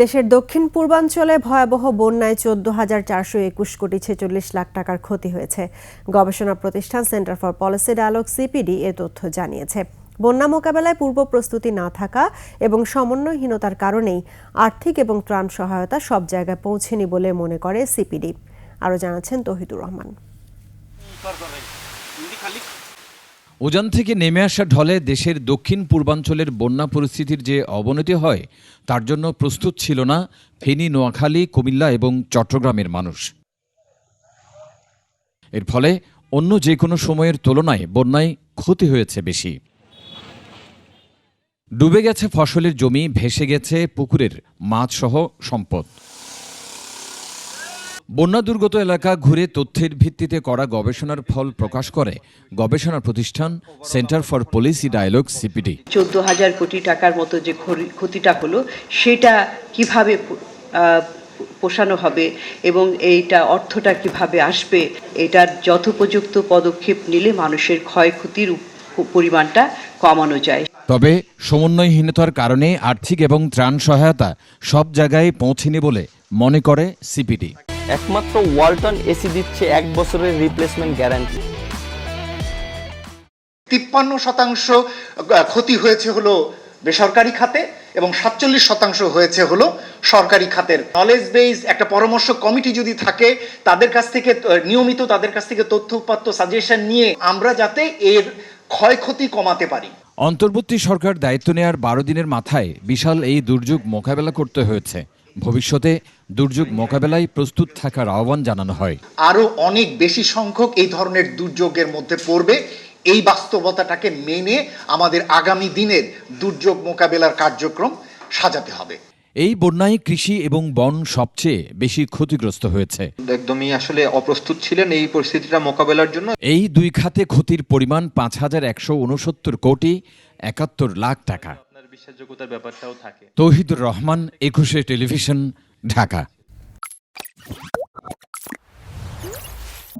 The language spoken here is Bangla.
দেশের দক্ষিণ পূর্বাঞ্চলে ভয়াবহ বন্যায় চোদ্দ হাজার চারশো একুশ কোটি ছেচল্লিশ লাখ টাকার ক্ষতি হয়েছে। গবেষণা প্রতিষ্ঠান centre for policy dialogue CPD এ তথ্য জানিয়েছে। বন্যা মোকাবেলায় পূর্ব প্রস্তুতি না থাকা এবং সমন্বয়হীনতার কারণেই আর্থিক এবং ত্রাণ সহায়তা সব জায়গায় পৌঁছেনি বলে মনে করে সিপিডি। আরও জানাচ্ছেন তহিদুর রহমান। উজান থেকে নেমে আসা ঢলে দেশের দক্ষিণ পূর্বাঞ্চলের বন্যা পরিস্থিতির যে অবনতি হয়, তার জন্য প্রস্তুত ছিল না ফেনী, নোয়াখালী, কুমিল্লা এবং চট্টগ্রামের মানুষ। এর ফলে অন্য যে কোনো সময়ের তুলনায় বন্যায় ক্ষতি হয়েছে বেশি। ডুবে গেছে ফসলের জমি, ভেসে গেছে পুকুরের মাছসহ সম্পদ। বন্যা দুর্গত এলাকা ঘুরে তথ্যের ভিত্তিতে করা গবেষণার ফল প্রকাশ করে গবেষণা প্রতিষ্ঠান centre for policy dialogue CPD. চোদ্দ হাজার কোটি টাকার মতো যে ক্ষতিটা হলো সেটা কীভাবে পোষানো হবে এবং এইটা অর্থটা কীভাবে আসবে এটার যথোপযুক্ত পদক্ষেপ নিলে মানুষের ক্ষয়ক্ষতির পরিমাণটা কমানো যায়। তবে সমন্বয়হীনতার কারণে আর্থিক এবং ত্রাণ সহায়তা সব জায়গায় পৌঁছেনি বলে মনে করে সিপিডি। একমাত্র ওয়ালটন এসি দিচ্ছে এক বছরের রিপ্লেসমেন্ট গ্যারান্টি তিপ্পান্ন শতাংশ ক্ষতি হয়েছে হলো বেসরকারি খাতে এবং সাতচল্লিশ শতাংশ হয়েছে হলো সরকারি খাতের। নলেজ বেস একটা পরামর্শ কমিটি যদি থাকে তাদের কাছ থেকে নিয়মিত তাদের কাছ থেকে তথ্য উপাত্ত সাজেশন নিয়ে আমরা যাতে এর ক্ষয়ক্ষতি কমাতে পারি। অন্তর্বর্তী সরকার দায়িত্ব নেয়ার বারো দিনের মাথায় বিশাল এই দুর্যোগ মোকাবেলা করতে হয়েছে। ভবিষ্যতে দুর্যোগ মোকাবেলায় প্রস্তুত থাকার আহ্বান জানানো হয়। আরও অনেক বেশি সংখ্যক এই ধরনের দুর্যোগের মধ্যে পড়বে। এই বাস্তবতাটাকে মেনে আমাদের আগামী দিনের দুর্যোগ মোকাবেলার কার্যক্রম সাজাতে হবে। এই বন্যায় কৃষি এবং বন সবচেয়ে বেশি ক্ষতিগ্রস্ত হয়েছে। একদমই আসলে অপ্রস্তুত ছিলেন এই পরিস্থিতিটা মোকাবেলার জন্য। এই দুই খাতে ক্ষতির পরিমাণ পাঁচ হাজার একশো উনসত্তর কোটি একাত্তর লাখ টাকা। বিশ্বাসযোগ্যতার ব্যাপারটাও থাকে। তৌহিদুর রহমান একুশে টেলিভিশন ঢাকা।